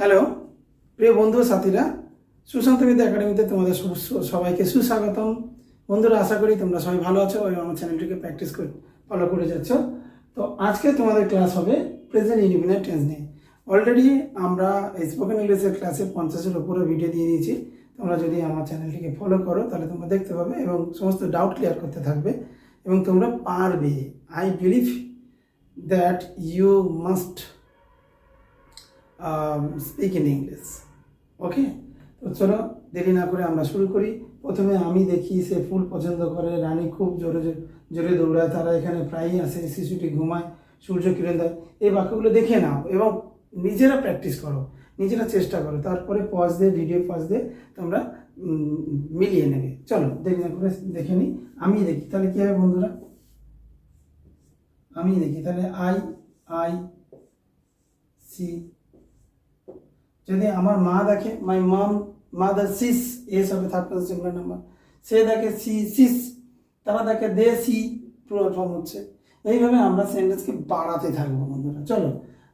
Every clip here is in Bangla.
হ্যালো, প্রিয় বন্ধু সাথীরা, সুশান্ত বিদ্যা একাডেমিতে তোমাদের সবাইকে সুস্বাগতম। বন্ধুরা, আশা করি তোমরা সবাই ভালো আছো এবং আমার চ্যানেলটিকে প্র্যাকটিস করে ফলো করে যাচ্ছ। তো আজকে তোমাদের ক্লাস হবে প্রেজেন্ট ইন্ডিপেন্ডেন্ট টেন্স নিয়ে। অলরেডি আমরা স্পোকেন ইংলিশের ক্লাসে পঞ্চাশের উপরে ভিডিও দিয়ে দিয়েছি। তোমরা যদি আমার চ্যানেলটিকে ফলো করো, তাহলে তোমরা দেখতে পাবে এবং সমস্ত ডাউট ক্লিয়ার করতে থাকবে এবং তোমরা পারবে। I believe that you must speak in English okay তো চলো, দেরি না করে আমরা শুরু করি। প্রথমে আমি দেখি সে ফুল পছন্দ করে, রানী খুব জোরে জোরে দৌড়ায়, তারা এখানে প্রায়ই আসে, শিশুটি ঘুমায়, সূর্য কিরণ দেয়। এই বাক্যগুলো দেখে নাও এবং নিজেরা প্র্যাকটিস করো, নিজেরা চেষ্টা করো। তারপরে পজ দিয়ে ভিডিও পজ দিয়ে তোমরা মিলিয়ে নেবে। চলো, দেরি না করে দেখে নিই আমি দেখি, তাহলে কী হবে বন্ধুরা? আমি দেখি, তাহলে আই আই সি যদি আমার মা দেখে my mom mother sees S হবে থার্ড পার্সন সিঙ্গুলার নাম্বার সে দেখে সি সিস তারা দেখে দে, সি প্লুরাল ফর্ম হচ্ছে। এইভাবে আমরা সেন্টেন্সকে বাড়াতে থাকব বন্ধুরা। চলো,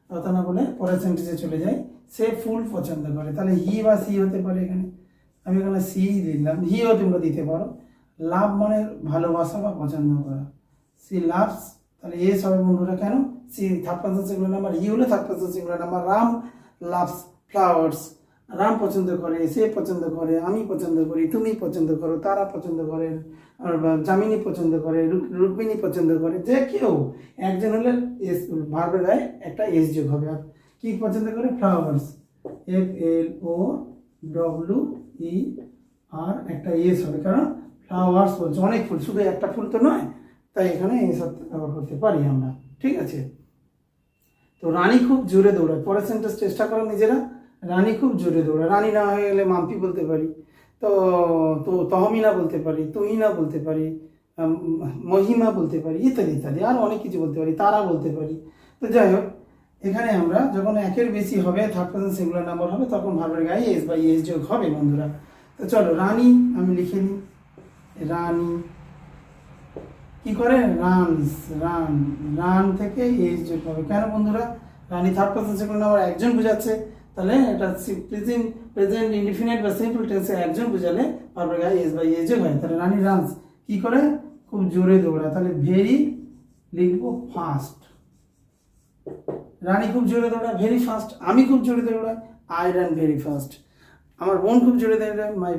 কথা না বলে পরের সেন্টেন্সে চলে যাই। সে ফুল পছন্দ করে। তাহলে হি বা সি হতে পারে এখানে। আমি এখানে সি দিলাম। হিও তোমরা দিতে পারো। লাভ মানে ভালোবাসা বা পছন্দ করা। সি লাভস তাহলে এস হবে বন্ধুরা কেন? She third person singular number he হলে third person singular number Ram loves flowers Ram পছন্দ করে, সে পছন্দ করে, আমি পছন্দ করি, তুমি পছন্দ করো, তারা পছন্দ করে জামিনী পছন্দ করে, রুক- রুক্মিণী পছন্দ করে, যে কেউ একজন হলে এস, ভার্বের গায়ে একটা এস যোগ হবে। আর কি পছন্দ করে? Flowers F L O W E R একটা এস হবে। কারণ ফ্লাওয়ার্স বলছে, অনেক ফুল, শুধু একটা ফুল তো নয়, তাই এখানে এস ব্যবহার করতে পারি আমরা। ঠিক আছে? তো রানী খুব জোরে দৌড়ায়। পরের সেন্টেন্স চেষ্টা করো নিজেরা। রানী খুব জোরে দৌড়ায় রানী না হয়ে গেলে মাম্পি বলতে পারি, তো তো তহমিনা বলতে পারি, তুহিনা বলতে পারি মহিমা বলতে পারি, ইত্যাদি ইত্যাদি, আর অনেক কিছু বলতে পারি, তারা বলতে পারি। তো যাই হোক, এখানে আমরা যখন একের বেশি হবে থার্ড পার্সন সিঙ্গুলার নাম্বার হবে, তখন ভাবের গায়ে এস বাই এস যোগ হবে, বন্ধুরা। তো চলো, রানী আমি লিখে নিই। রানী কি করে? রানস, রান রান থেকে এস যোগ হবে। কেন বন্ধুরা? Rani third person second number একজন বোঝাচ্ছে। তাহলে এটা প্রেজেন্ট প্রেজেন্ট ইনডিফিনিট বা সিম্পল টেন্সে একজন বোঝালে তারপরে গায়ে এস বাই যোগ হয়। তাহলে রানী রানস কি করে? খুব জোরে দৌড়ায়। তাহলে ভেরি লিখব ফাস্ট রানী খুব জোরে দৌড়ায় ভেরি ফাস্ট আমি খুব জোরে দৌড়াই আই রান ভেরি ফাস্ট আমার বোন খুব জোরে দৌড়ায় my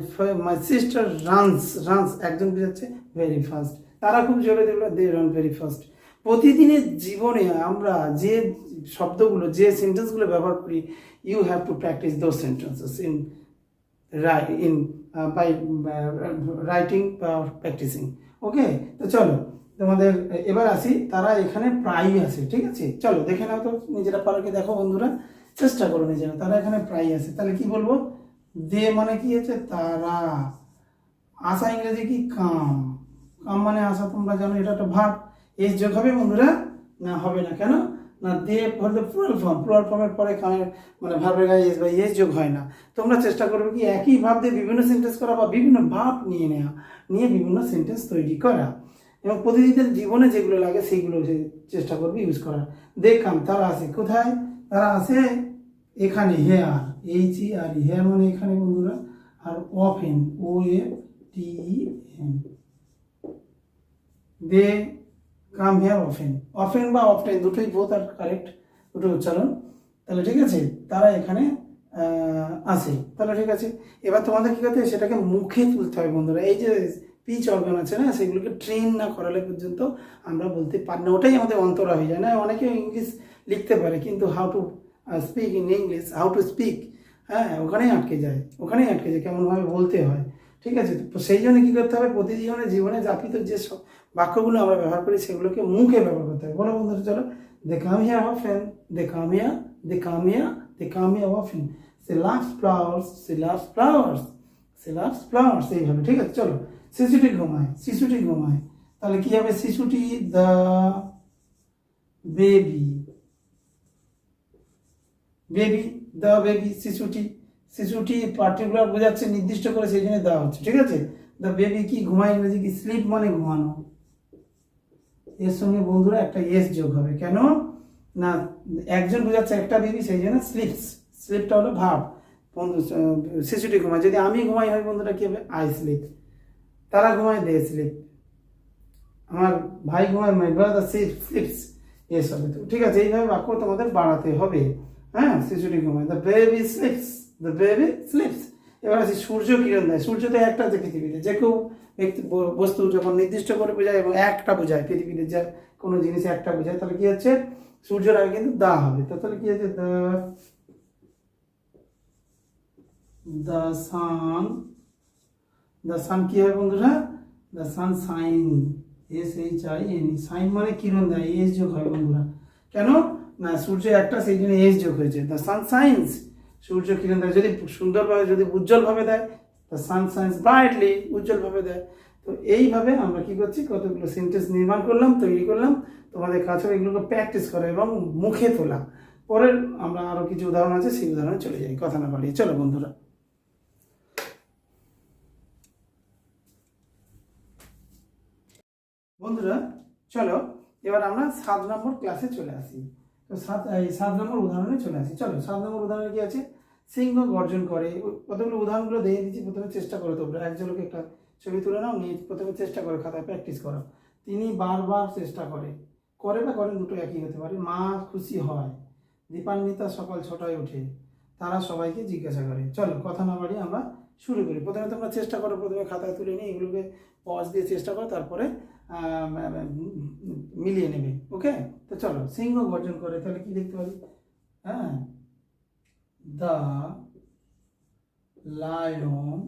my sister runs runs একজন বোঝাচ্ছে ভেরি ফাস্ট তারা খুব জোরে দৌড়ায় দে রান ভেরি ফাস্ট প্রতিদিনের জীবনে আমরা যে শব্দগুলো, যে সেন্টেন্সগুলো ব্যবহার করি you have to practice those sentences in in by writing বা প্র্যাকটিসিং ওকে তো চলো, তোমাদের, এবার আসি, তারা এখানে প্রায়ই আসে ঠিক আছে? চলো, দেখে নাও তো নিজেরা পারোকে দেখো বন্ধুরা, চেষ্টা করো নিজেরা, তারা এখানে প্রায়ই আসে তাহলে কি বলব? দে মানে কি হচ্ছে? তারা। আশা ইংরেজি কি? কাম। কাম মানে আশা, তোমরা জানো, এটা একটা ভাব এস যোগ হবে বন্ধুরা, না, হবে না, কেন? না, দে হলে প্লুরাল ফর্ম প্লুরাল ফর্মের পরে কামের মানে ভাবের গায়ে এস বা এস যোগ হয় না। তোমরা চেষ্টা করবে কি একই ভাব দিয়ে বিভিন্ন সেন্টেন্স করা বা বিভিন্ন ভাব নিয়ে নেওয়া নিয়ে বিভিন্ন সেন্টেন্স তৈরি করা। এবং প্রতিদিনের জীবনে যেগুলো লাগে সেইগুলো চেষ্টা করবে ইউজ করা দেখলাম তারা আসে কোথায়? তারা আসে এখানে here H E R here মানে এখানে বন্ধুরা। আর often O F T N they come here often often বা অফটেন দুটোই বোথ আর কারেক্ট দুটো উচ্চারণ। তাহলে ঠিক আছে? তারা এখানে আসে তাহলে ঠিক আছে? এবার তোমাদের কী করতে সেটাকে মুখে তুলতে হবে বন্ধুরা। এই যে পিচ অর্গান আছে না, সেগুলোকে ট্রেন না করালে পর্যন্ত আমরা বলতে পারি না। ওটাই আমাদের অন্তরা হয়ে যায়। না, অনেকে ইংলিশ লিখতে পারে, কিন্তু how to speak in English how to speak হ্যাঁ ওখানেই আটকে যায়। ওখানেই আটকে যায়, কেমনভাবে বলতে হয়। ঠিক আছে? তো সেই জন্য কী করতে হবে? প্রতিজনের জীবনে যাপিত যে বাক্যগুলো আমরা ব্যবহার করি, সেগুলোকে মুখে ব্যবহার করতে হবে। বলো বন্ধুরা, চলো। They come here often they come here they come here they come here often she loves flowers she loves flowers she loves flowers এইভাবে, ঠিক আছে? চলো। শিশুটি ঘুমায় শিশুটি ঘুমায়। তাহলে কি হবে? শিশুটি the baby baby the baby শিশুটি শিশুটি পার্টিকুলার বোঝাচ্ছে, নির্দিষ্ট করে সেই জন্য দেওয়া হচ্ছে, ঠিক আছে? দ্য বেবি কি ঘুমায়? ইংরেজি কি স্লিপ মানে ঘুমানো। এর সঙ্গে বন্ধুরা একটা এস যোগ হবে। কেন? না, একজন বোঝাচ্ছে একটা বেবি সেই জন্য স্লিপস স্লিপটা হলো ভাব। বন্ধু, শিশুটি ঘুমায়। যদি আমি ঘুমাই, হয় বন্ধুটা কি হবে? আই স্লিপ তারা ঘুমায় দে স্লিপ আমার ভাই ঘুমায় my brother sleep sleeps S হবে তো। ঠিক আছে, এইভাবে বাক্য তোমাদের বাড়াতে হবে। হ্যাঁ শিশুটি ঘুমায়। The baby sleeps the baby sleeps এবার আছে সূর্য কিরণ দেয়। সূর্য তো একটা আছে পৃথিবীতে। যে কেউ ব্যক্তি বস্তু যখন নির্দিষ্ট করে বোঝায় এবং একটা বোঝায়, পৃথিবীতে যা কোনো জিনিস একটা বোঝায়, তাহলে কি হচ্ছে? সূর্যের আগে কিন্তু দা হবে। তাহলে কি হচ্ছে? The the sun the sun কি হবে বন্ধুরা? The sun shine, S H I N shine মানে কিরণ দেয়? এস যোগ হয় বন্ধুরা। কেন? না, সূর্য একটা, সেই জন্য এস যোগ হয়েছে। দ্য সান সাইন্স সূর্য কিরণ দেয়। যদি সুন্দরভাবে, যদি উজ্জ্বলভাবে দেয় দ্য সান সাইন্স ব্রাইটলি উজ্জ্বলভাবে দেয়। তো এইভাবে আমরা কি করছি? কতগুলো সেন্টেন্স নির্মাণ করলাম, তৈরি করলাম। তোমাদের কাছে এগুলোকে প্র্যাকটিস করা এবং মুখে তোলা। পরের আমরা আরও কিছু উদাহরণ আছে, সেই উদাহরণে চলে যাই। কথা না বাড়িয়ে চলো বন্ধুরা। বন্ধুরা, চলো, এবার আমরা সাত নম্বর ক্লাসে চলে আসি। তো সাত, এই সাত নম্বর উদাহরণে চলে আসি। চলো, সাত নম্বর উদাহরণে কি আছে? সিংহ গর্জন করে। কতগুলো উদাহরণগুলো দিয়ে দিচ্ছি, প্রথমে চেষ্টা করো তোমরা। এক ঝলকে একটা ছবি তুলে নাও, নিয়ে প্রথমে চেষ্টা করো, খাতায় প্র্যাকটিস করো। তিনি বারবার চেষ্টা করে। করে বা করেন, দুটো একই হতে পারে। মা খুশি হয়। দীপান্বিতা সকাল ছটায় ওঠে। তারা সবাইকে জিজ্ঞাসা করে। চলো, কথা না বাড়িয়ে আমরা শুরু করি। প্রথমে তোমরা চেষ্টা করো, প্রথমে খাতায় তুলে নিয়ে এগুলোকে পজ দিয়ে চেষ্টা করো, তারপরে মিলিয়ে নেবে। ওকে তো চলো, সিংহ গর্জন করে। তাহলে কি দেখতে পারি হ্যাঁ? দ্য লায়ন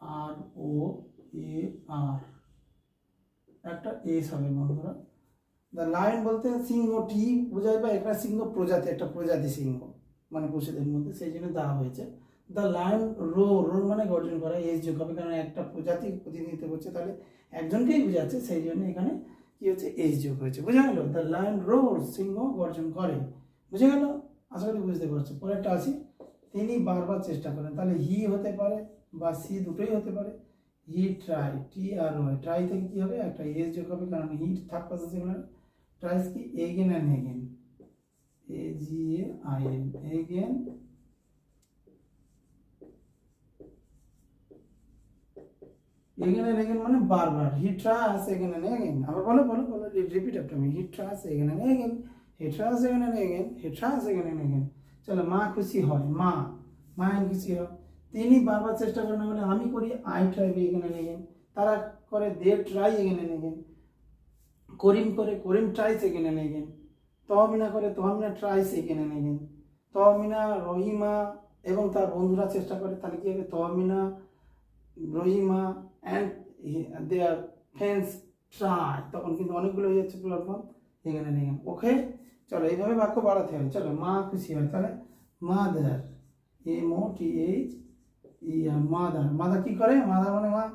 আর ও এ আর একটা এস হবে বন্ধুরা। দ্য লায়ন বলতে সিংহটি বোঝায় বা একটা সিংহ প্রজাতি, একটা প্রজাতি সিংহ মানে পশুদের মধ্যে, সেই জন্য দেওয়া হয়েছে। দ্য লায়ন রো রো মানে গর্জন করা এস যোগ হবে, কারণ একটা প্রজাতি প্রতিনিধিত্ব করছে, তাহলে একজনকেই বোঝাচ্ছে, সেই জন্য এখানে কি হচ্ছে এস যোগ হয়েছে। বোঝা গেল দ্য লায়ন রোর সিংহ গর্জন করে। বুঝে গেল? আশা করি বুঝতে পারছ। পরেরটা আসি। তিনি বারবার চেষ্টা করেন। তাহলে হি হতে পারে বা সি দুটোই হতে পারে। He try T R Y try থেকে কি হবে? একটা এস যোগ হবে, কারণ he third person singular tries কি? Again and again A G A I N again again and again মানে বারবার। He tries again and again আবার বলো বলো বলো repeat after he tries again and again again he tries again and again চলো মা খুশি হয়। মা মা খুশি হয়। তিনি বারবার চেষ্টা করেন বলে আমি করি I try again and again তারা করে they try again again Karim করে, Karim tries again and again Tahmina করে, Tahmina tries again and again Tahmina, Rahima এবং তার বন্ধুরা চেষ্টা করে, তাহলে কি হবে? Tahmina, Rahima and their friends try তখন কিন্তু অনেকগুলো হয়ে যাচ্ছে প্ল্যাটফর্ম এখানে এখানে ওকে চলো, এইভাবে বাক্য বাড়াতে হবে। চলো, মা খুশি হয়। তাহলে mother M O T H E mother. Mother কি করে? মাদার মানে মা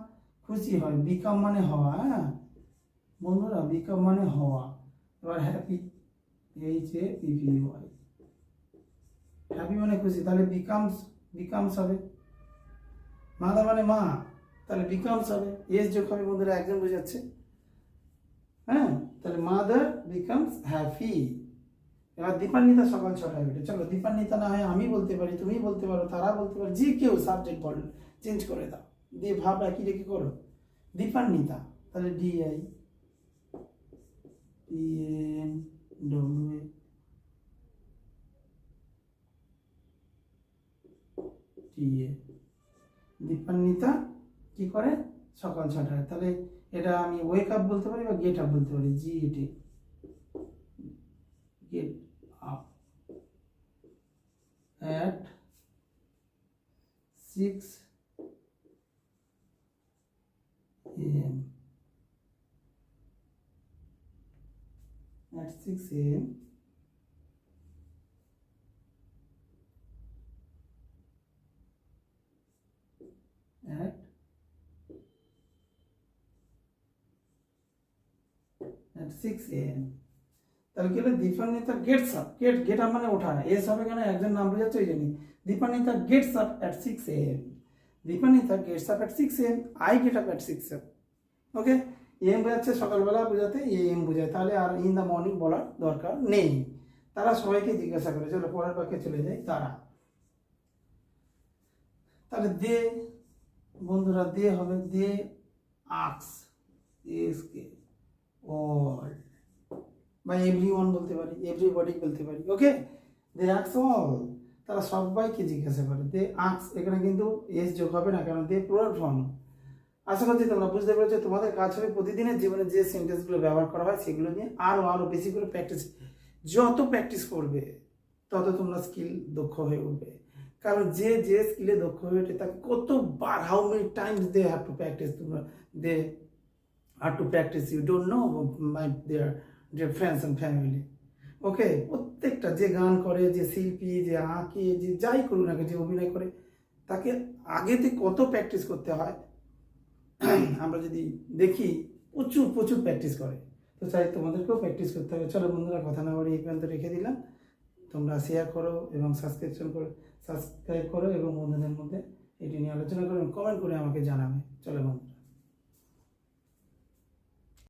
খুশি হয়। বিকাম মানে হওয়া হ্যাঁ? বন্ধুরা বিকাম মানে হওয়া। এবার happy H A P V Y happy মানে খুশি। তাহলে বিকামস বিকামস হবে। মাদার মানে মা। তাহলে বিকামস হবে। এস যোগ হবে, বন্ধুরা, একজন বোঝাচ্ছে। হ্যাঁ? তাহলে মাদার বিকামস হ্যাপি এবার দীপান্বিতা সকাল ছটায় উঠে, চলো দীপান্বিতা না হয় আমি বলতে পারি তুমি বলতে পারো, তারা বলতে পারো, যে কেউ সাবজেক্ট বল চেঞ্জ করে দাও, দিয়ে ভাব একই রেখে করো। দীপান্বিতা, তাহলে D I P N W T A Dipanwita কি করে? সকাল ছটায়। তাহলে এটা আমি ওয়েক আপ বলতে পারি বা গেট আপ বলতে পারি? জি এটি get at 6 a.m. At 6 a.m. At at 6 a.m. তাহলে কি হলো? Dipanwita gets up get get up মানে ওঠা এস হবে কেন? একজন নাম বোঝাচ্ছে ওই জন্যই। Dipanwita gets up at six A M Dipanwita gets up at six M I get up at six M okay M বোঝাচ্ছে সকালবেলা, বোঝাতে এ এম বোঝায়। তাহলে আর ইন দ্য মর্নিং বলার দরকার নেই। তারা সবাইকে জিজ্ঞাসা করে চলো পরের বাক্যে চলে যাই তারা। তাহলে দে, বন্ধুরা, দে হবে, দে, আক্স। এসকে অল বা এভরি ওয়ান বলতে পারি এভরিবডি বলতে পারি ওকে দে আক্স অল তারা সবাইকে জিজ্ঞাসা করে। দে আক্স এখানে কিন্তু এস যোগ হবে না, কারণ দে প্লুরাল ফর্ম আশা করছি তোমরা বুঝতে পেরেছ, তোমাদের কাজ হবে প্রতিদিনের জীবনে যে সেন্টেন্সগুলো ব্যবহার করা হয়, সেগুলো নিয়ে আরও আরও বেশি করে প্র্যাকটিস যত প্র্যাকটিস করবে, তত তোমরা স্কিল দক্ষ হয়ে উঠবে। কারণ যে যে স্কিলে দক্ষ হয়ে ওঠে, তাকে কতবার how many times they have to practice তোমরা they are to practice you don't know my their dear friends and family okay প্রত্যেকটা যে গান করে, যে শিল্পী, যে আঁকে, যে যাই করুক না যে অভিনয় করে, তাকে আগেতে কত প্র্যাকটিস করতে হয়? আমরা যদি দেখি, প্রচুর প্রচুর প্র্যাকটিস করে। তো চাই তোমাদেরকেও প্র্যাকটিস করতে হবে। চলো বন্ধুরা, কথা না বলে এই পর্যন্ত রেখে দিলাম। তোমরা শেয়ার করো এবং সাবস্ক্রিপশন করো সাবস্ক্রাইব করো এবং বন্ধুদের মধ্যে এটি নিয়ে আলোচনা করো কমেন্ট করে আমাকে জানাবে। চলো